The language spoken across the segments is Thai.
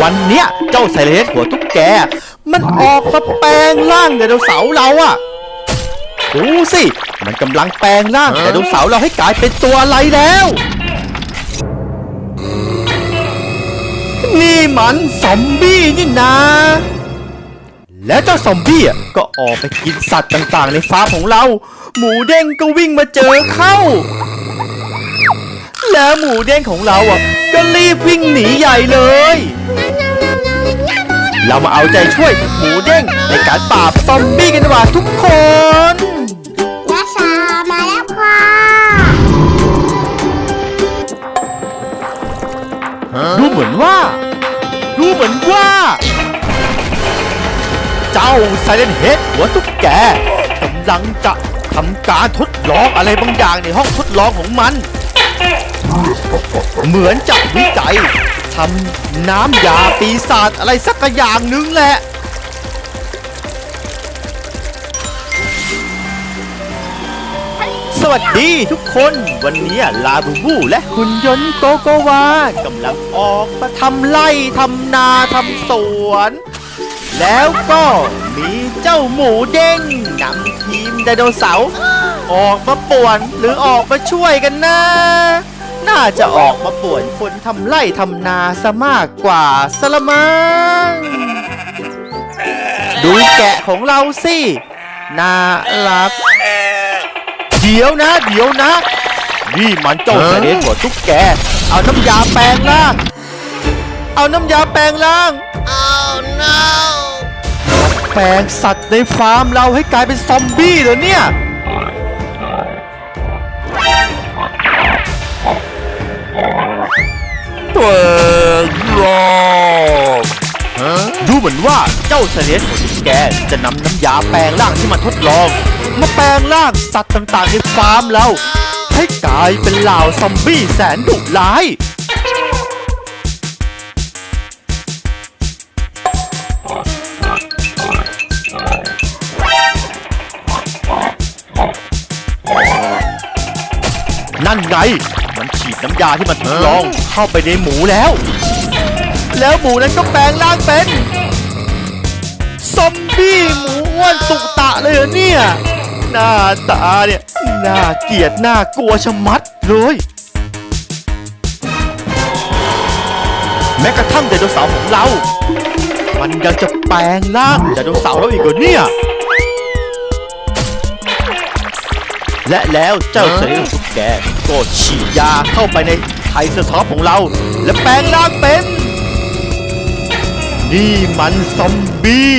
วันเนี้ยเจ้าไซเลนหัวตุ๊กแก มันออกมาแปลงร่างไดโนเสาร์เราอะดูสิ มันกำลังแปลงร่างไดโนเสาร์เราให้กลายเป็นตัวอะไรแล้ว นี่มันซอมบี้นี่นะ แล้วเจ้าซอมบี้อะก็ออกไปกินสัตว์ต่างๆ ในฟาร์มของเรา หมูเด้งก็วิ่งมาเจอเข้า แล้วหมูเด้งของเราอะก็รีบวิ่งหนีใหญ่เลย เรามาเอาใจช่วยหมูเด้งในการปราบซอมบี้กันดีกว่าทุกคนนักษามาแล้วค่ะดูเหมือนว่า ดูเหมือนว่า เจ้าไซเลนเฮดหัวตุ๊กแกกำลังจะทำการทดลองอะไรบางอย่างในห้องทดลองของมัน เหมือนจะวิจัยทำน้ำยาปีศาจอะไรสักอย่างหนึงแหละ สวัสดีทุกคนวันนี้ลาบูบูและคุณยนต์โกโกวากำลังออกมาทำไร่ทำนาทำสวน แล้วก็มีเจ้าหมูเด้งนำทีมไดโนเสาร์ออกมาป่วนหรือออกมาช่วยกันนะ น่าจะออกมาป่วนคนทำไร่ทำนาซะมากกว่าสละมังดูแกะของเราสิน่ารัก เดี๋ยวนะ เดี๋ยวนะ นี่มันเจ้าเสด็จหัวตุ๊กแก เอาน้ำยาแปลงร่าง เอาน้ำยาแปลงร่าง oh no แปลงสัตว์ในฟาร์มเราให้กลายเป็นซอมบี้เหรอเนี่ย ตัวรอบดูเหมือนว่าเจ้าเสลียนของแกจะนำน้ำยาแปลงร่างที่มันทดลอง มาแปลงร่างสัตว์ต่างๆในฟาร์มเราให้กลายเป็นเหล่าซอมบี้แสนดุร้ายนั่นไง นฉีดน้ำยาที่มันทดลองเข้าไปในหมูแล้ว แล้วหมูนั้นก็แปลงร่างเป็นซอมบี้หมูอ้วนตุกตะเลยเหรอเนี่ย หน้าตาเนี่ยน่าเกลียดน่ากลัวชะมัดเลยแม้กระทั่งไดโนเสาร์ของเรา มันยังจะแปลงร่างไดโนเสาร์เราอีกเหรอเนี่ย และแล้วเจ้าเสือสุกแก ก็ฉีดยาเข้าไปในไทรเซอร์ท็อปของเรา และแปลงร่างเป็น นี่มันซอมบี้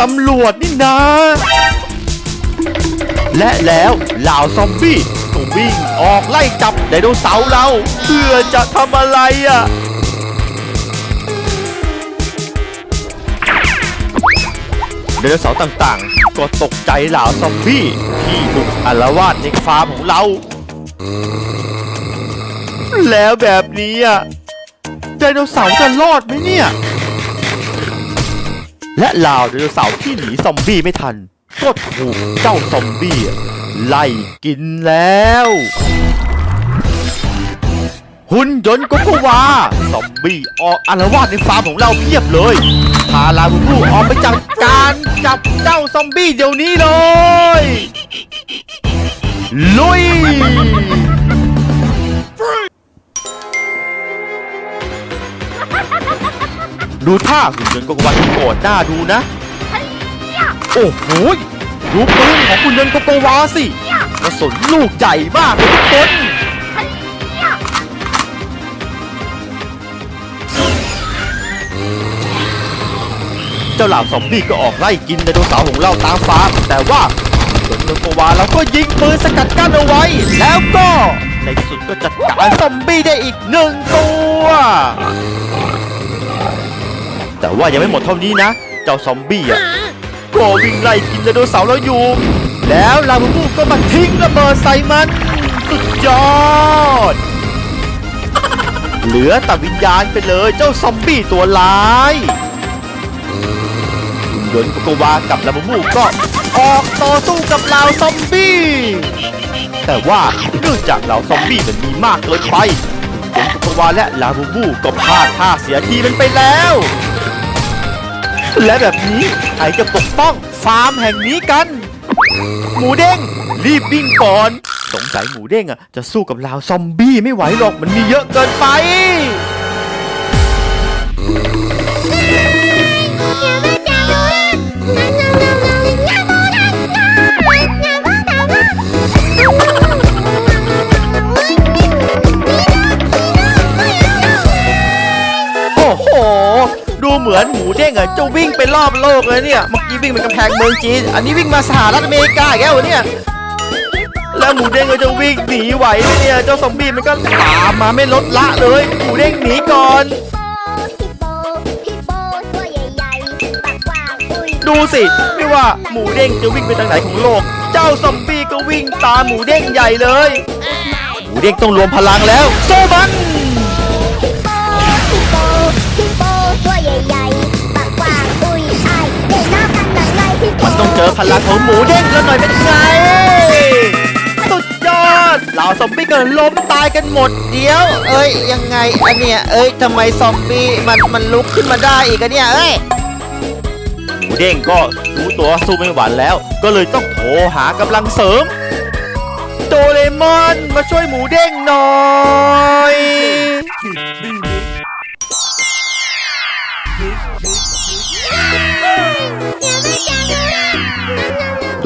ตำรวจนี่นะ และแล้วเหล่าซอมบี้ก็วิ่งออกไล่จับไดโนเสาร์เรา เพื่อจะทำอะไรอะไดโนเสาร์ต่างๆ ก็ตกใจเหล่าซอมบี้ที่บุกอาละวาดในฟาร์มของเรา แล้วแบบนี้อะไดโนเสาร์จะรอดไหมเนี่ย และล่าไดโนเสาร์ที่หนีซอมบี้ไม่ทัน ก็ถูกเจ้าซอมบี้ไล่กินแล้ว หุ่นยนต์กโกวาซอมบี้ออกอารวาสในฟาร์มของเราเพียบเลยพาลาบูบูออกไปจัดการจับเจ้าซอมบี้เดี๋ยวนี้เลย ลุย ดูท่าหุ่นยนต์โกโกวาที่โกรธหน้าดูนะ โอ้โหดูปืนของหุ่นยนต์โกโกวาสิกระสุนลูกใหญ่มากเลยทุกคนเจ้าเหล่าซอมบี้ก็ออกไล่กินไดโนเสาร์ของเราตามฟาร์มแต่ว่า ส่วนโกโกวาเราก็ยิงปืนสกัดกั้นเอาไว้ แล้วก็ในที่สุดก็จัดการซอมบี้ได้อีกหนึ่งตัว แต่ว่ายังไม่หมดเท่านี้นะ เจ้าซอมบี้อะก็วิ่งไล่กินไดโนเสาร์เราอยู่ แล้วลาบูบูก็มาทิ้งระเบิดใส่มัน สุดยอด เหลือแต่วิญญาณไปเลยเจ้าซอมบี้ตัวร้ายหุ่นยนต์โกโกวากับลาบูบูก็ ออกต่อสู้กับเหล่าซอมบี้ แต่ว่าเนื่องจากเหล่าซอมบี้มันมีมากเกินไปยนโกโกวาและลาบูบูก็พลาดท่าเสียทีมันไปแล้ว และแบบนี้ใครจะปกป้องฟาร์มแห่งนี้กัน หมูเด้งรีบวิ่งก่อน สงสัยหมูเด้งอะจะสู้กับลาวซอมบี้ไม่ไหวหรอกมันมีเยอะเกินไป จะวิ่งไปรอบโลกเลยเนี่ย เมื่อกี้วิ่งไปกำแพงเมืองจีน อันนี้วิ่งมาสหรัฐอเมริกาอีกแล้วเนี่ย แล้วหมูเด้งก็จะวิ่งหนีไหวไหมเนี่ย เจ้าซอมบี้มันก็ตามมาไม่ลดละเลย หมูเด้งหนีก่อน ดูสิ ไม่ว่าหมูเด้งจะวิ่งไปทางไหนของโลก เจ้าซอมบี้ก็วิ่งตามหมูเด้งใหญ่เลย หมูเด้งต้องรวมพลังแล้วโซมัน พลังของหมูเด้งแล้วหน่อยเป็นไง สุดยอด เหล่าซอมบี้ก็ล้มตายกันหมดเดี๋ยว เอ้ยยังไงอันเนี้ยเอ้ยทำไมซอมบี้มันมันลุกขึ้นมาได้อีกอะเนี่ยเอ้ยหมูเด้งก็รู้ตัวสู้ไม่ไหวแล้ว ก็เลยต้องโทรหากำลังเสริม โดเรมอนมาช่วยหมูเด้งหน่อย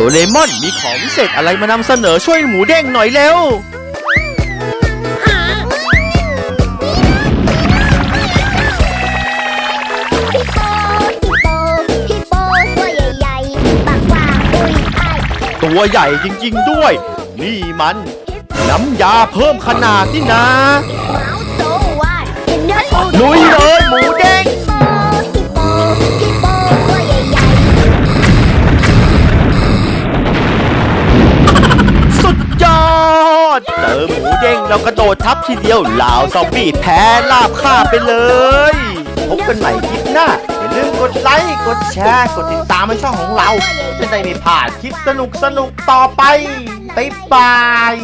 ดเรมอนมีของพิเศษอะไรมานำเสนอช่วยหมูเด้งหน่อยเร็ว ตัวใหญ่จริง ๆ ด้วย นี่มัน น้ำยาเพิ่มขนาดนี่นะ ลุยเลยหมูเด้ง เจอหมูเด้งเรากระโดดทับทีเดียวลาวซอมบี้แพ้ลาบคาไปเลย พบกันใหม่คลิปหน้า อย่าลืมกดไลค์กดแชร์ กดติดตามในช่องของเรา จะได้ไม่พลาดคลิปสนุกสนุกๆต่อไปบ๊ายบาย